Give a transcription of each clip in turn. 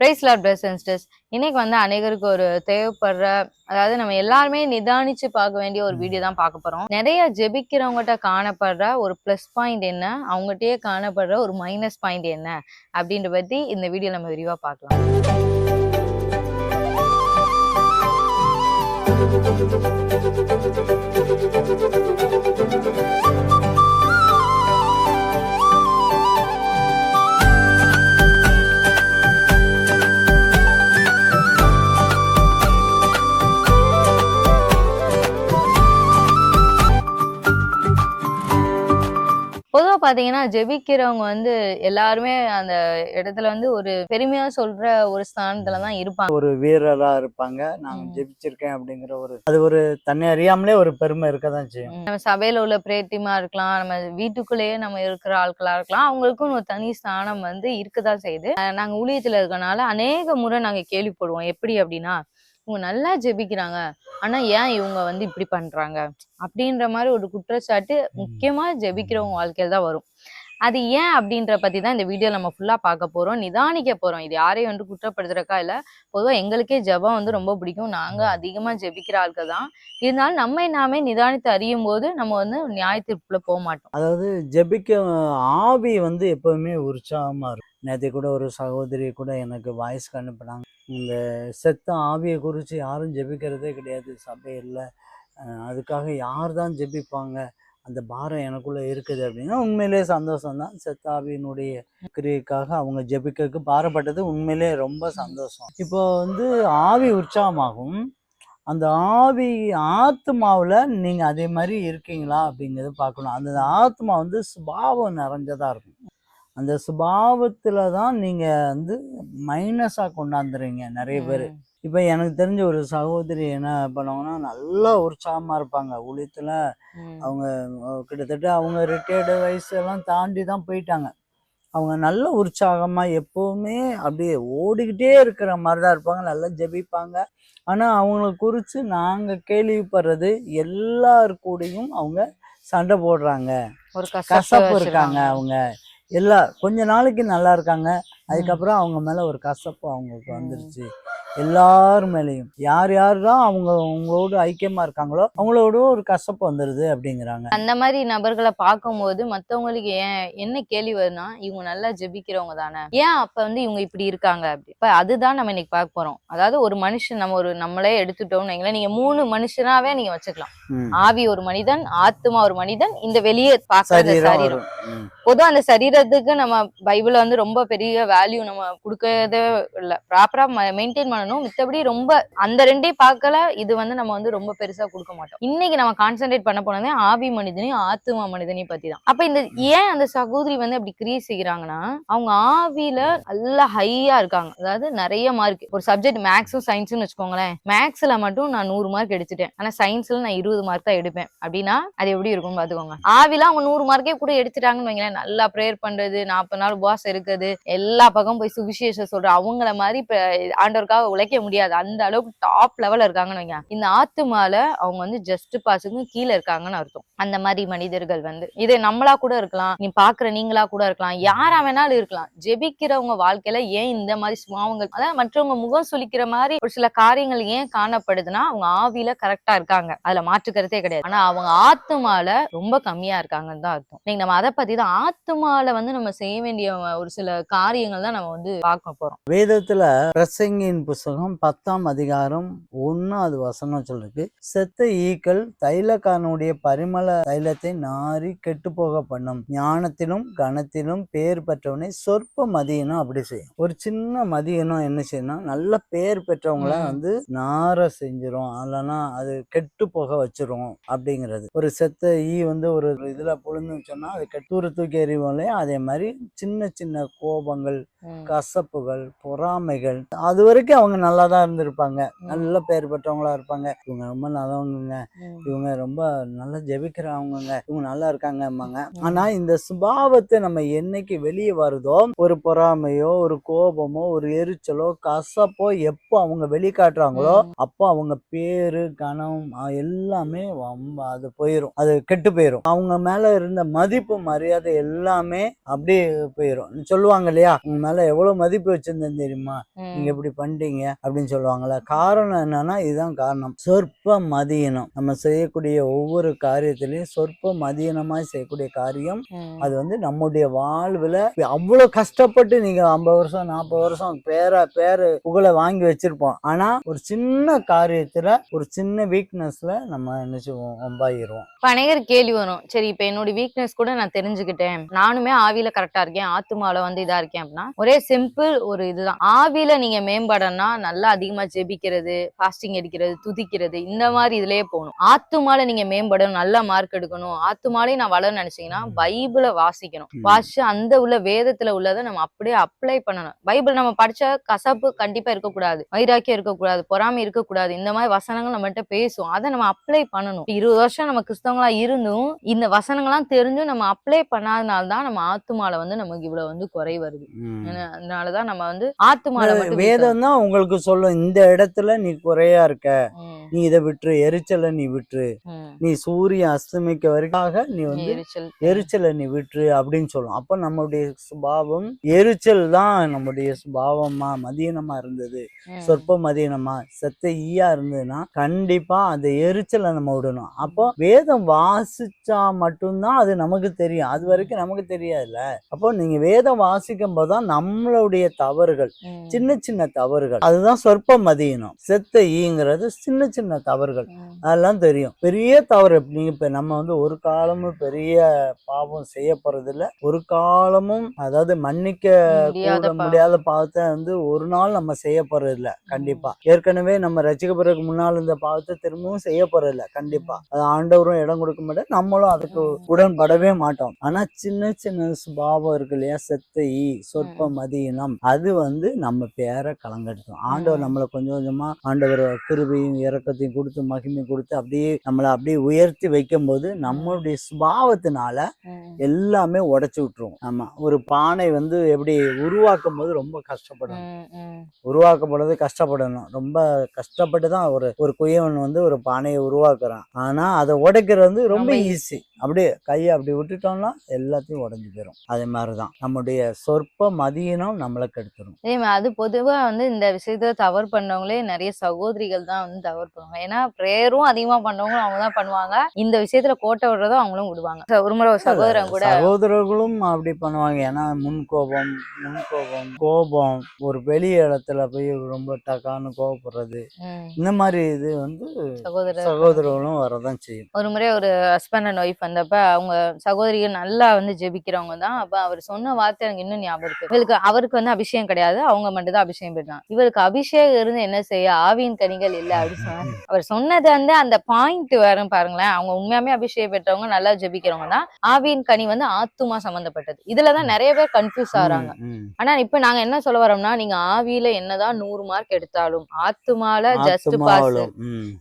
Price lot press sisters இன்னைக்கு வந்து அநேகருக்கு ஒரு தேவைப்படுற அதாவது நம்ம எல்லாருமே நிதானிச்சு பார்க்க வேண்டிய ஒரு வீடியோ தான் பார்க்க போறோம். நிறைய ஜெபிக்கிறவங்ககிட்ட காணப்படுற ஒரு ப்ளஸ் பாயிண்ட் என்ன? அவங்ககிட்டயே காணப்படுற ஒரு மைனஸ் பாயிண்ட் என்ன? அப்படின்ற பத்தி இந்த வீடியோ நம்ம விரிவா பார்க்கலாம். பாத்தீங்கன்னா ஜெபிக்கிறவங்க வந்து எல்லாருமே அந்த இடத்துல வந்து ஒரு பெருமையா சொல்ற ஒரு ஸ்தானத்துல தான் இருப்பாங்க ஒரு வீரரா இருப்பாங்க நான். ஜெபிச்சிருக்கேன் அப்படிங்கிற ஒரு அது ஒரு தன்னை அறியாமலே ஒரு பெருமை இருக்கதான் செய்யும். நம்ம சபையில உள்ள பிரேட்டிமா இருக்கலாம் நம்ம வீட்டுக்குள்ளேயே நம்ம இருக்கிற ஆட்களா இருக்கலாம் அவங்களுக்கும் ஒரு தனி ஸ்தானம் வந்து இருக்குதான் செய்யுது நாங்க ஊழியத்துல இருக்கனால அநேக முறை நாங்க கேள்விப்படுவோம் எப்படி அப்படின்னா இவங்க நல்லா ஜெபிக்கிறாங்க. ஆனா ஏன் இவங்க வந்து இப்படி பண்றாங்க? அப்படின்ற மாதிரி ஒரு குற்றச்சாட்டு முக்கியமா ஜெபிக்கிறவங்க வாழ்க்கையில தான் வரும். அது ஏன் அப்படின்ற பத்தி தான் இந்த வீடியோ நம்ம ஃபுல்லா பார்க்க போறோம். நிதானிக்க போறோம். இது யாரையும் வந்து குற்றப்படுத்துறக்கா இல்ல பொதுவா எங்களுக்கே ஜெபம் வந்து ரொம்ப பிடிக்கும். நாங்க அதிகமா ஜெபிக்கிற ஆட்கள் தான். இருந்தாலும் நம்மை நாமே நிதானித்து அறியும் போது நம்ம வந்து நியாய தீர்ப்புல போக மாட்டோம். அதாவது ஜெபிக்க ஆவி வந்து எப்பவுமே உற்சாகமா இருக்கும். நேற்று கூட ஒரு சகோதரி கூட எனக்கு வாய்ஸ் அனுப்புனாங்க. இந்த செத்த ஆவியை குறித்து யாரும் ஜெபிக்கிறதே கிடையாது சபையில் அதுக்காக யார் தான் ஜெபிப்பாங்க? அந்த பாரம் எனக்குள்ளே இருக்குது அப்படின்னா உண்மையிலே சந்தோஷம் தான் செத்த கிரியைக்காக அவங்க ஜெபிக்கிறதுக்கு பாரப்பட்டது உண்மையிலே ரொம்ப சந்தோஷம். இப்போ வந்து ஆவி உற்சாகமாகும். அந்த ஆவி ஆத்மாவில் நீங்கள் அதே மாதிரி இருக்கீங்களா அப்படிங்கிறத பார்க்கணும். அந்த ஆத்மா வந்து சுபாவம் நிறைஞ்சதாக இருக்கும். அந்த சுபாவத்தில் தான் நீங்கள் வந்து மைனஸாக கொண்டாந்துறீங்க நிறைய பேர். இப்போ எனக்கு தெரிஞ்ச ஒரு சகோதரி என்ன பண்ணுவாங்கன்னா நல்லா உற்சாகமாக இருப்பாங்க. ஊழியத்தில் ம். அவங்க கிட்டத்தட்ட அவங்க ரிட்டையர்டு வயசெல்லாம் தாண்டி தான் போயிட்டாங்க. அவங்க நல்ல உற்சாகமாக எப்போவுமே அப்படியே ஓடிக்கிட்டே இருக்கிற மாதிரி தான் இருப்பாங்க. நல்லா ஜெபிப்பாங்க. ஆனால் அவங்கள குறித்து நாங்கள் கேள்விப்படுறது எல்லார் கூடயும் அவங்க சண்டை போடுறாங்க. ஒரு கசப்பு இருக்காங்க அவங்க. எல்லா கொஞ்ச நாளைக்கு நல்லா இருக்காங்க. அதுக்கப்புறம் அவங்க மேலே ஒரு கசப்பு அவங்களுக்கு. வந்துருச்சு எல்லார் மேலேயும் யார் யார் தான் அவங்க உங்களோட ஐக்கியமா இருக்காங்களோ அவங்களோட ஒரு கசப்பு வந்துடுது அப்படிங்கிறாங்க அந்த மாதிரி நபர்களை பார்க்கும்போது மத்தவங்களுக்கு ஏன் என்ன கேள்வி வருதுன்னா இவங்க நல்லா ஜெபிக்கிறவங்க தானே ஏன் அப்ப வந்து இவங்க இப்படி இருக்காங்க அப்படி இப்ப அதுதான் நம்ம இன்னைக்கு பார்க்க போறோம் அதாவது ஒரு மனுஷன் நம்ம ஒரு நம்மளே எடுத்துட்டோம்னு வைங்களேன் நீங்க மூணு மனுஷனாவே நீங்க வச்சுக்கலாம். ஆவி ஒரு மனிதன் ஆத்மா ஒரு மனிதன் இந்த வெளியே பார்க்கற இந்த சரீரம் சரீரம் வரும். ம். பொதுவா அந்த சரீரத்துக்கு நம்ம பைபிள்ல வந்து ரொம்ப பெரிய வேல்யூ நம்ம கொடுக்கறதே இல்லை. ப்ராப்பரா மெயின்டைன் பண்ணணும். மித்தபடி ரொம்ப அந்த ரெண்டையும் பார்க்கல இது வந்து நம்ம வந்து ரொம்ப பெருசா கொடுக்க மாட்டோம். இன்னைக்கு நம்ம கான்சென்ட்ரேட் பண்ண போனதே ஆவி மனிதனையும் ஆத்மா மனிதனையும் பத்தி தான். அப்ப இந்த ஏன் அந்த சகோதரி வந்து அப்படி கிரியேட் செய்கிறாங்கன்னா அவங்க ஆவியில நல்லா ஹையா இருக்காங்க. அதாவது நிறைய மார்க் ஒரு சப்ஜெக்ட் மேக்ஸும் சயின்ஸ்னு வச்சுக்கோங்களேன். மேக்ஸ்ல மட்டும் நான் நூறு மார்க் எடுத்துட்டேன். ஆனா சயின்ஸ்ல நான் இருபது மார்க் தான் எடுப்பேன். அப்படின்னா அது எப்படி இருக்கும்னு பாத்துக்கோங்க ஆவில அவங்க நூறு மார்க்கே கூட எடுத்துட்டாங்கன்னு வைங்களேன். நல்லா ப்ரேயர் பண்றது நாற்பது நாள் பாஸ் இருக்குது எல்லா பக்கம் போய் சுவிசேஷம் சொல்ற அவங்கள மாதிரி இப்ப ஆண்டவருக்காக உழைக்க முடியாது. அந்த அளவுக்கு டாப் லெவல்ல இருக்காங்கன்னு வைங்க. இந்த ஆத்துமால அவங்க வந்து ஜஸ்ட் பாஸுக்கு கீழே இருக்காங்கன்னு அர்த்தம். அந்த மாதிரி மனிதர்கள் வந்து. இது நம்மளா கூட இருக்கலாம். நீ பாக்குற நீங்களா கூட இருக்கலாம். யாரா வேணாலும் இருக்கலாம். ஜெபிக்கிறவங்க வாழ்க்கையில ஏன் இந்த மாதிரி சுவாவங்க அதாவது மற்றவங்க முகம் சுளிக்கிற மாதிரி ஒரு சில காரியங்கள் ஏன் காணப்படுதுன்னா அவங்க ஆவியில கரெக்டா இருக்காங்க. அதுல மாற்றுக்கிறதே கிடையாது. ஆனா அவங்க ஆத்துமால ரொம்ப கம்மியா இருக்காங்கன்னு தான் அர்த்தம். நீங்க நம்ம அதை பத்தி தான் ஆத்துமால வந்து நம்ம செய்ய வேண்டிய ஒரு சில காரியங்கள் தான் நம்ம வந்து பார்க்க போறோம். வேதத்துல பிரசங்கின் புஸ்தகம் பத்தாம் அதிகாரம் ஒன்னாவது வசனம் சொல்லிருக்கு செத்த ஈக்கள் தைலக்காரனுடைய பரிமள தைலத்தை நாரி கெட்டு போக பண்ணும். ஞானத்திலும் கனத்திலும் பேர் பெற்றவனை சொற்ப மதியனும் அப்படி செய்யும். ஒரு சின்ன மதியனும் என்ன செய்யணும் நல்ல பேர் பெற்றவங்கள. வந்து நார செஞ்சிரும். இல்லைன்னா அது கெட்டு போக வச்சிரும் அப்படிங்கிறது. ஒரு செத்த ஈ வந்து ஒரு இதுல புழுந்துன்னு சொன்னா அது கெட்டூர தூக்கி எறிவோம் இல்லையா அதே மாதிரி சின்ன சின்ன கோபங்கள். கசப்புகள் பொறாமைகள் அது வரைக்கும் அவங்க நல்லா தான் இருந்திருப்பாங்க நல்ல பேர் பெற்றவங்களா இருப்பாங்க. இவங்க ரொம்ப நல்லவங்கங்க. ம். இவங்க ரொம்ப நல்லா ஜெபிக்கிறவங்கங்க. இவங்க நல்லா இருக்காங்கம்மாங்க. ஆனா இந்த சுபாவத்தை நம்ம என்னைக்கு வெளியே வருதோ ஒரு பொறாமையோ ஒரு கோபமோ ஒரு எரிச்சலோ கசப்போ எப்போ அவங்க வெளிக்காட்டுறாங்களோ அப்போ அவங்க பேரு கணம் அஹ் எல்லாமே ரொம்ப அது போயிடும் அது கெட்டு போயிடும் அவங்க மேல இருந்த மதிப்பு மரியாதை எல்லாமே அப்படியே போயிடும் சொல்லுவாங்க இல்லையா? உங்க மேல எவ்வளவு மதிப்பு வச்சிருந்தேன் தெரியுமா. நீங்க இப்படி பண்ணிட்டீங்க அப்படின்னு சொல்லுவாங்கல்ல. காரணம் என்னன்னா இதுதான் காரணம். சொற்ப மதியினம். நம்ம செய்யக்கூடிய ஒவ்வொரு காரியத்திலையும் சொற்ப மதியினமாய் செய்யக்கூடிய காரியம். அது வந்து நம்முடைய வாழ்வுல அவ்வளவு கஷ்டப்பட்டு நீங்க ஐம்பது வருஷம் நாற்பது வருஷம் பேர பேரு புகழை வாங்கி வச்சிருப்போம். ஆனா ஒரு சின்ன காரியத்துல ஒரு சின்ன வீக்னஸ்ல நம்ம நினைச்சுவோம் ஒம்பாயிருவோம் இப்ப அநேகர் கேள்வி வரும். சரி இப்ப என்னோட வீக்னஸ் கூட நான் தெரிஞ்சுக்கிட்டேன். நானுமே ஆவியில கரெக்டா இருக்கேன். ஆத்துமால வந்து இதா இருக்கேன் அப்படின்னா ஒரே சிம்பிள் ஒரு இதுதான். ஆவியில நீங்க மேம்படணும்னா நல்லா அதிகமா ஜெபிக்கிறது ஃபாஸ்டிங் அடிக்கிறது துதிக்கிறது இந்த மாதிரி இதுலயே போகணும். ஆத்துமால நீங்க மேம்படணும் நல்ல மார்க் எடுக்கணும். ஆத்துமாலையும் நான் வளர நினைச்சீங்கன்னா பைபிளை வாசிக்கணும். வாசிச்சு அந்த உள்ள வேதத்துல உள்ளதை நம்ம அப்படியே அப்ளை பண்ணணும். பைபிள் நம்ம படிச்ச கசப்பு கண்டிப்பா இருக்கக்கூடாது. வைராக்கியம் இருக்கக்கூடாது. பொறாமை இருக்கக்கூடாது. இந்த மாதிரி வசனங்கள் நம்மகிட்ட பேசும். அதை நம்ம அப்ளை பண்ணணும். இருபது வருஷம் நம்ம கிறிஸ்தவங்களா இருந்தும் இந்த வசனங்கள்லாம் தெரிஞ்சும் நம்ம அப்ளை பண்ணாதனால தான் நம்ம ஆத்துமால வந்து நமக்கு இவ்வளவு வந்து குறை வருது. அதனாலதான் நம்ம வந்து ஆத்துமால வேதம் தான் உங்களுக்கு சொல்லும் இந்த இடத்துல நீ குறையா இருக்க. நீ இதை விட்டுரு எரிச்சலை நீ விட்டுரு. நீ சூரியன் அஸ்தமிக்க வரைக்காக நீ வந்து எரிச்சல் நீ விட்டுரு அப்படின்னு சொல்லும். அப்ப நம்முடைய சுபாவம் எரிச்சல் தான் நம்முடைய சுபாவமா மதியனமா இருந்தது. சொற்ப மதியனமா செத்த ஈயா இருந்ததுன்னா கண்டிப்பா அந்த எரிச்சலை நம்ம விடணும். அப்போ வேதம் வாசிச்சா மட்டும்தான் அது நமக்கு தெரியும். அது வரைக்கும் நமக்கு தெரியாதுல்ல. அப்போ நீங்க வேதம் வாசிக்கும் போதுதான் நம்மளுடைய தவறுகள். சின்ன சின்ன தவறுகள். அதுதான் சொற்ப மதியனம். செத்த ஈங்கிறது சின்ன சின்ன தவறுகள். அதெல்லாம் தெரியும். பெரிய தவறு நீங்க இப்ப நம்ம வந்து ஒரு காலமும் பெரிய பாவம் செய்ய போறது இல்ல ஒரு காலமும் அதாவது மன்னிக்க கூட. முடியாத பாவத்தை வந்து ஒரு நாள் நம்ம செய்ய போறது இல்ல கண்டிப்பா. ஏற்கனவே நம்ம ரசிக்க பிறகு முன்னால் இந்த பாவத்தை திரும்பவும் செய்ய போறது இல்ல கண்டிப்பா அது ஆண்டவரும் இடம் கொடுக்க மாட்டோம் நம்மளும் அதுக்கு. உடன்படவே மாட்டோம். ஆனா சின்ன சின்ன சுபாவம் இருக்கு இல்லையா? செத்த ஈ சொற்ப மதியினம் அது வந்து நம்ம பேரை கலங்கெடுத்தோம் ஆண்டவர். நம்மளை கொஞ்சம் கொஞ்சமா ஆண்டவர் கிருபையும் இறக்கத்தையும் கொடுத்து மகிமை கொடுத்து அப்படியே நம்மளை அப்படியே உயர்த்தி வைக்கும்போது நம்மளுடைய சுபாவத்தினால எல்லாமே உடைச்சு விட்டுருவோம் ஆமா. ஒரு பானை வந்து எப்படி உருவாக்கும் போது ரொம்ப கஷ்டப்படும் ம், ம். உருவாக்கப்படுறது கஷ்டப்படணும். ரொம்ப கஷ்டப்பட்டு தான் ஒரு ஒரு குயவன் வந்து ஒரு பானையை உருவாக்குறான். ஆனா அதை உடைக்கிறது வந்து ரொம்ப ரொம்ப ஈஸி அப்படியே கையை அப்படி விட்டுட்டோம்னா எல்லாத்தையும் உடைஞ்சு போயிடும் அதே மாதிரிதான். நம்முடைய சொற்ப மதியினம் நம்மளை கெடுத்துரும். அதே மாதிரி அது பொதுவா வந்து இந்த விஷயத்துல தவறு பண்ணவங்களே நிறைய சகோதரிகள் தான் வந்து தவறு பண்ணுவாங்க. ஏன்னா ப்ரேயரும் அதிகமா பண்ணவங்களும் அவங்க தான் பண்ணுவாங்க. இந்த விஷயத்துல கோட்டை விடுறதும் அவங்களும் விடுவாங்க. ஒரு முறை சகோதரன் கூட சகோதரர்களும் அப்படி பண்ணுவாங்க. ஏன்னா முன் கோபம் முன் கோபம் கோபம். ஒரு வெளி இடத்துல போய் ரொம்ப டக்கான்னு கோபப்படுறது இந்த மாதிரி இது வந்து சகோதரர் சகோதரர்களும் வரதான் செய்யும். ஒரு முறை ஒரு ஹஸ்பண்ட் அண்ட் ஒய்ஃப் வந்தப்ப அவங்க சகோதரிகள் நல்லா வந்து ஜெபிக்கிறவங்க தான். அப்ப அவர் சொன்ன வார்த்தை எனக்கு இன்னும் ஞாபகம் இருக்கு. இவருக்கு அவருக்கு வந்து அபிஷேகம் கிடையாது. அவங்க மட்டும் தான் அபிஷேகம் பெற்றாங்க. இவருக்கு அபிஷேகம் இருந்து என்ன செய்ய? ஆவியின் கனிகள் இல்ல அப்படின்னு சொன்னாங்க. அவர் சொன்னது வந்து அந்த பாயிண்ட் வரும் பாருங்களேன். அவங்க உண்மையாமே அபிஷேகம் பெற்றவங்க நல்லா ஜெபிக்கிறவங்க தான். ஆவியின் கனி வந்து ஆத்துமா சம்பந்தப்பட்டது. இதுலதான் நிறைய பேர் கன்ஃபியூஸ் ம். ஆனா இப்ப நாங்க என்ன சொல்ல வரோம்னா நீங்க ஆவியில என்னதான் நூறு மார்க் எடுத்தாலும் ஆத்துமால ஜஸ்ட் பாஸ்.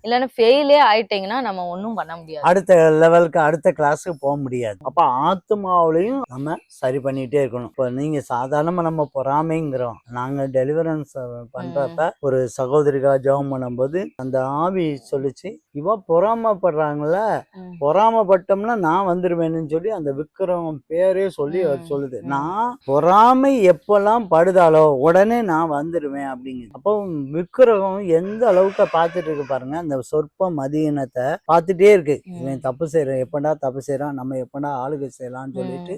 இல்லைன்னா ஃபெயிலே ஆயிட்டீங்கன்னா நம்ம ஒண்ணும் பண்ண முடியாது. அடுத்த லெவலுக்கு அடுத்த கிளாஸுக்கு போக முடியாது. அப்ப ஆத்மாவிலையும் நம்ம சரி பண்ணிட்டே இருக்கணும். இப்போ நீங்க சாதாரணமா நம்ம பொறாமைங்கிறோம். நாங்க டெலிவரன்ஸ் பண்றப்ப ஒரு சகோதரிகா ஜெபம் பண்ணும்போது அந்த ஆவி சொல்லுச்சு இவ பொறாமப்படுறாங்கல்ல ம். பொறாமப்பட்டோம்னா நான் வந்துருவேன்னு சொல்லி அந்த விக்ரம் பேரே சொல்லி சொல்லுது. நான் பொறாமை எப்பெல்லாம் படுதாலோ உடனே நான் வந்துடுவேன் அப்படிங்குது. அப்போ விக்கிரகம் எந்த அளவுக்கு பார்த்துட்டு இருக்கு பாருங்க அந்த சொற்ப மதியினத்தை பார்த்துட்டே இருக்கு. இவன் தப்பு செய்யறான் எப்படா தப்பு செய்யறான் நம்ம எப்படா ஆளுகை செய்யலாம்னு சொல்லிட்டு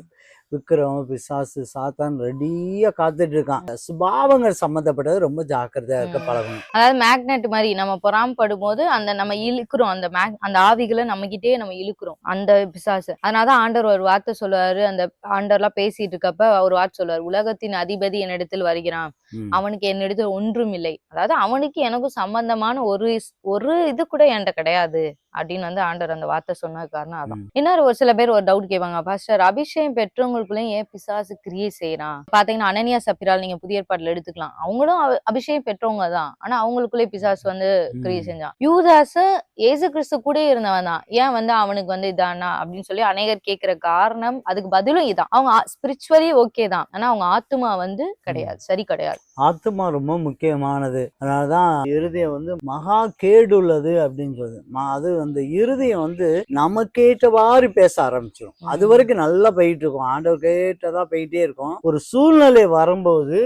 விக்ரம் பிசாசு சாத்தான் ரெடியா காத்துட்டு இருக்கான் சுபாவங்கள் சம்மந்தப்பட்டது ரொம்ப ஜாக்கிரதையா இருக்க. பழகணும். அதாவது மேக்னெட் மாதிரி நம்ம பொறாமப்படும் போது அந்த நம்ம இழுக்கிறோம் அந்த மேக் அந்த ஆவிகளை நம்ம கிட்டே நம்ம இழுக்கிறோம் அந்த பிசாசு. அதனாலதான் ஆண்டவர் ஒரு வார்த்தை சொல்லுவாரு அந்த ஆண்டர்லாம் பேசிட்டு இருக்கப்ப ஒரு வார்த்தை சொல்லுவாரு உலகத்தின் அதிபதி என்னிடத்தில் வருகிறான். அவனுக்கு என்னிடத்தில் ஒன்றும் இல்லை. அதாவது அவனுக்கு எனக்கும் சம்பந்தமான ஒரு ஒரு இது கூட என்கிட்ட கிடையாது. அப்படின்னு வந்து ஆண்டவர் அந்த வார்த்தை சொன்னது காரணம் அதான். இன்னொரு ஒரு சில பேர் ஒரு டவுட் கேட்பாங்க பாஸ்டர் அபிஷேகம் பெற்றவங்களுக்குள்ளயும் ஏன் பிசாசு கிரியை செய்யறான் பாத்தீங்கன்னா அனனியா சப்பிரால் நீங்க புதிய ஏற்பாடுல எடுத்துக்கலாம். அவங்களும் அப- அபிஷேகம் பெற்றவங்க தான். ஆனா அவங்களுக்குள்ளே பிசாசு வந்து கிரியை. செஞ்சான். யூதாஸ் இயேசு கிறிஸ்து கூட இருந்தவன் தான். ஏன் வந்து அவனுக்கு வந்து இதானா? அப்படின்னு சொல்லி அநேகர் கேக்குற காரணம் அதுக்கு பதிலும் இதான். அவங்க ஸ்பிரிச்சுவலி ஓகே தான். ஆனா அவங்க ஆத்துமா வந்து கிடையாது. சரி கிடையாது. ஆத்மா ரொம்ப முக்கியமானது. அதனாலதான் இருதயம் வந்து மகா கேடுள்ளது அப்படின்னு சொல்லுது அது அந்த இருதயம் வந்து நமக்கேற்றவாறு பேச ஆரம்பிச்சிடும் அது. வரைக்கும் நல்லா போயிட்டு இருக்கும் ஆண்டவர் கேட்டதா போயிட்டே இருக்கும். ஒரு சூழ்நிலை வரும்போது.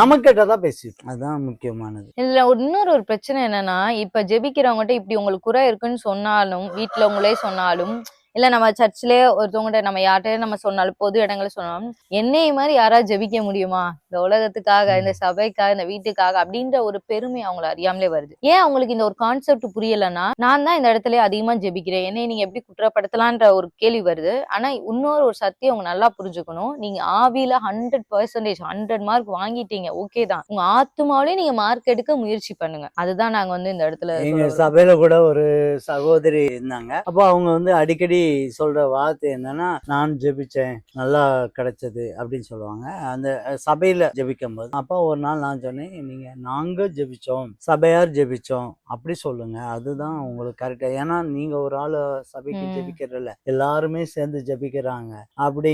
நமக்கேட்டதா பேசிட்டு அதுதான் முக்கியமானது. இதுல இன்னொரு ஒரு பிரச்சனை என்னன்னா இப்ப ஜெபிக்கிறவங்ககிட்ட இப்படி உங்களுக்கு குறை இருக்குன்னு சொன்னாலும் வீட்டுல உங்களே சொன்னாலும் இல்ல நம்ம சர்ச்சிலே ஒருத்தவங்ககிட்ட நம்ம யார்கிட்டயே நம்ம சொன்னாலும் பொது இடங்கள்ல சொன்னாலும் என்னைய மாதிரி யாராவது ஜெபிக்க முடியுமா? இந்த உலகத்துக்காக இந்த சபைக்காக இந்த வீட்டுக்காக அப்படின்ற ஒரு பெருமை அவங்கள அறியாமலே வருது. ஏன் அவங்களுக்கு இந்த ஒரு கான்செப்ட் புரியலன்னா நான் தான் இந்த இடத்துல அதிகமா ஜெபிக்கிறேன். என்னை நீங்க எப்படி குற்றப்படுத்தலான்ற ஒரு கேள்வி வருது. ஆனா இன்னொரு ஒரு சத்தியம் அவங்க நல்லா புரிஞ்சுக்கணும். நீங்க ஆவியில ஹண்ட்ரட் பர்சன்டேஜ் ஹண்ட்ரட் மார்க் வாங்கிட்டீங்க. ஓகே தான். உங்க ஆத்துமாவிலே நீங்க மார்க் எடுக்க முயற்சி பண்ணுங்க. அதுதான் நாங்க வந்து இந்த இடத்துல. சபையில கூட ஒரு சகோதரி இருந்தாங்க. அப்போ அவங்க வந்து அடிக்கடி சொல்ற வார்த்தை என்னன்னா நான் ஜெபிச்சேன் நல்லா கிடைச்சது அப்படின்னு சொல்லுவாங்க. அந்த சபையில ஜெபிக்கும் போது அப்போ ஒரு நாள் நான் சொன்னேன் நீங்க நாங்க ஜெபிச்சோம் சபையார் ஜெபிச்சோம் அப்படி சொல்லுங்க. அதுதான் உங்களுக்கு கரெக்டா ஏன்னா நீங்க ஒரு ஆள் சபைக்கு. ஜெபிக்கிறதில்ல எல்லாருமே சேர்ந்து ஜெபிக்கிறாங்க. அப்படி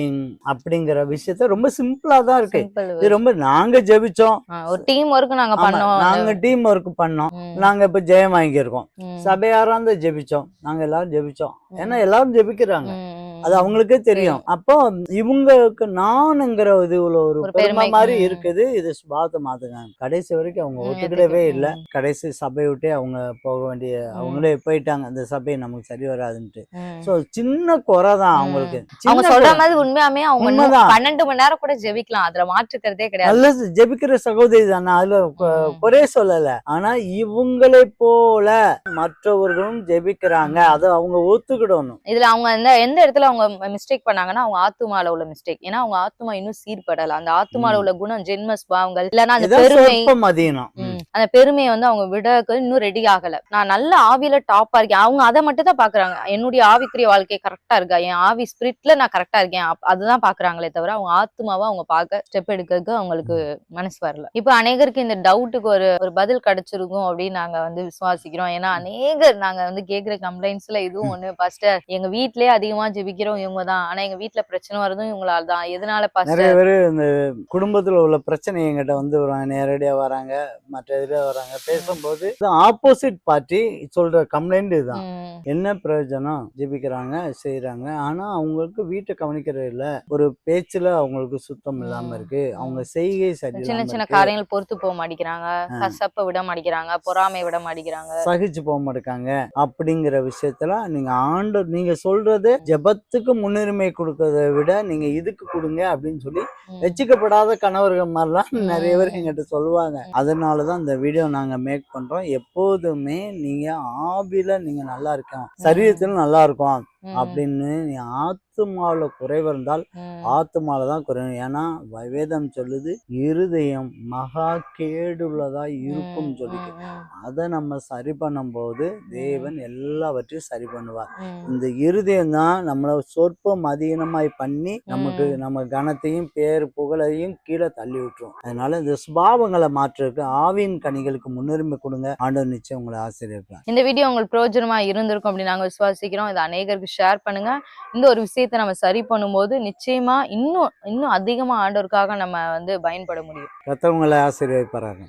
அப்படிங்கிற விஷயத்த ரொம்ப சிம்பிளா தான் இருக்கு. இது ரொம்ப நாங்க ஜெபிச்சோம். ஆ, ஒரு டீம் ஒர்க் நாங்க ஆமா, பண்ணோம். நாங்க டீம் ஒர்க் பண்ணோம். ம், நாங்க இப்ப ஜெயம் வாங்கியிருக்கோம். ம், சபையாரா இருந்து ஜெபிச்சோம். நாங்க எல்லாரும் ஜெபிச்சோம். ஏன்னா எல்லாரும் ஜெபிக்கிறாங்க அது அவங்களுக்கே தெரியும். அப்போ இவங்களுக்கு நானுங்கிற இது உள்ள ஒரு பெருமை மாதிரி. இருக்குது. இது சுபாவத்தை மாத்துங்க கடைசி வரைக்கும் அவங்க ஒத்துக்கிடவே இல்லை. கடைசி சபை விட்டே அவங்க போக வேண்டிய அவங்களே போயிட்டாங்க. அந்த சபை நமக்கு சரி வராதுன்ட்டு. சோ சின்ன குறை தான். அவங்களுக்கு. அவங்க சின்ன சொல்ற. மாதிரி உண்மையாமே அவங்க. பன்னெண்டு மணி நேரம் கூட ஜெபிக்கலாம். அதுல மாற்றுக்கிறதே கிடையாது. ஜெபிக்கிற சகோதரி தானே. அதுல. குறைய சொல்லல. ஆனா இவங்களை போல மற்றவர்களும் ஜெபிக்கிறாங்க. அதை அவங்க ஒத்துக்கிடணும். இதுல அவங்க எந்த இடத்துல அவங்க மிஸ்டேக் பண்ணாங்கன்னா அவங்க ஆத்துமால உள்ள மிஸ்டேக் ஏன்னா அவங்க ஆத்துமா இன்னும் சீர்படல அந்த ஆத்துமால. உள்ள குணம் ஜென்ம சுபாவங்கள் இல்லைன்னா அந்த பெருமை. அந்த பெருமையை வந்து அவங்க விட இன்னும் ரெடி ஆகல. நான் நல்ல ஆவியில டாப்பா இருக்கேன். அவங்க அதை மட்டும் தான் பாக்குறாங்க. என்னுடைய ஆவிக்குரிய வாழ்க்கை கரெக்டா இருக்கா? என் ஆவி ஸ்பிரிட்ல நான் கரெக்டா இருக்கேன். அதுதான் பாக்குறாங்களே தவிர அவங்க ஆத்மாவை அவங்க பார்க்க ஸ்டெப் எடுக்கிறதுக்கு அவங்களுக்கு மனசு வரல. இப்ப அநேகருக்கு இந்த டவுட்டுக்கு ஒரு ஒரு பதில் கிடைச்சிருக்கும் அப்படின்னு நாங்க வந்து விசுவாசிக்கிறோம். ஏன்னா அநேகர் நாங்க வந்து கேக்குற கம்ப்ளைண்ட்ஸ்ல இதுவும் ஒண்ணு. பாஸ்டர் எங்க வீட்லயே அதிகமா ஜெபிக்கிறோம் இவங்க தான். ஆனா எங்க வீட்ல பிரச்சனை வருதும் இவங்களால தான். எதனால நிறைய பாஸ்டர் பேர் இந்த குடும்பத்துல உள்ள பிரச்சனை எங்கிட்ட வந்து நேரடியா வராங்க. மற்ற இதுல வராங்க. பேசும்போது ஆப்போசிட் பார்ட்டி சொல்ற கம்ப்ளைண்ட் இதுதான். என்ன பிரயோஜனம்? ஜெபிக்கிறாங்க செய்யறாங்க ஆனா அவங்களுக்கு வீட்டை கவனிக்கிறது இல்ல. ஒரு பேச்சுல அவங்களுக்கு சுத்தம் இல்லாம. இருக்கு. அவங்க செய்கை சின்ன சரியில்லாம சின்ன இருக்கு. காரியங்கள் பொறுத்து போக மாட்டேங்கிறாங்க. கசப்ப விட மாட்டேங்கிறாங்க. பொறாமை விட மாட்டேங்கிறாங்க. சகிச்சு போக மாட்டேங்காங்க. அப்படிங்கிற விஷயத்துல நீங்க ஆண்டு நீங்க சொல்றது ஜெபத்துக்கு முன்னுரிமை கொடுக்கறத விட நீங்க இதுக்கு கொடுங்க அப்படின்னு சொல்லி. வச்சுக்கப்படாத கணவர்கள் மாதிரிலாம் நிறைய பேர். எங்கிட்ட சொல்லுவாங்க. அதனாலதான் இந்த வீடியோ நாங்க மேக் பண்றோம். எப்போதுமே நீங்க ஆவில நீங்க நல்லா இருக்கோம் சரீரத்திலும் நல்லா இருக்கும். அப்படின்னு நீ ஆத்துமாவில குறைவு இருந்தால் ம், ஆத்துமால தான் குறையும் ஏன்னா வேதம் சொல்லுது இருதயம் மகா கேடுள்ளதா இருக்கும் ம், அதை நம்ம சரி பண்ணும்போது தேவன் எல்லாவற்றையும் சரி பண்ணுவார். இந்த இருதயம் தான் நம்மளை சொற்பம் அதீனமாய் பண்ணி நமக்கு. நம்ம கனத்தையும் பேர் புகழையும் கீழே தள்ளி விட்டுரும். அதனால இந்த சுபாவங்களை மாற்றுறதுக்கு ஆவியின் கனிகளுக்கு முன்னுரிமை கொடுங்க. ஆண்டவர் நிச்சயம் உங்களை ஆசிரியர் இந்த வீடியோ உங்களுக்கு பிரயோஜனமா இருந்திருக்கும் அப்படின்னு நாங்க விசுவாசிக்கிறோம். இதை அநேகருக்கு ஷேர் பண்ணுங்க. இந்த ஒரு விஷயத்தை நம்ம சரி பண்ணும்போது நிச்சயமா இன்னும் இன்னும் அதிகமா ஆண்டவருக்காக நம்ம வந்து பயன்பட முடியும். மற்றவங்களை ஆசீர்வதிப்பாங்க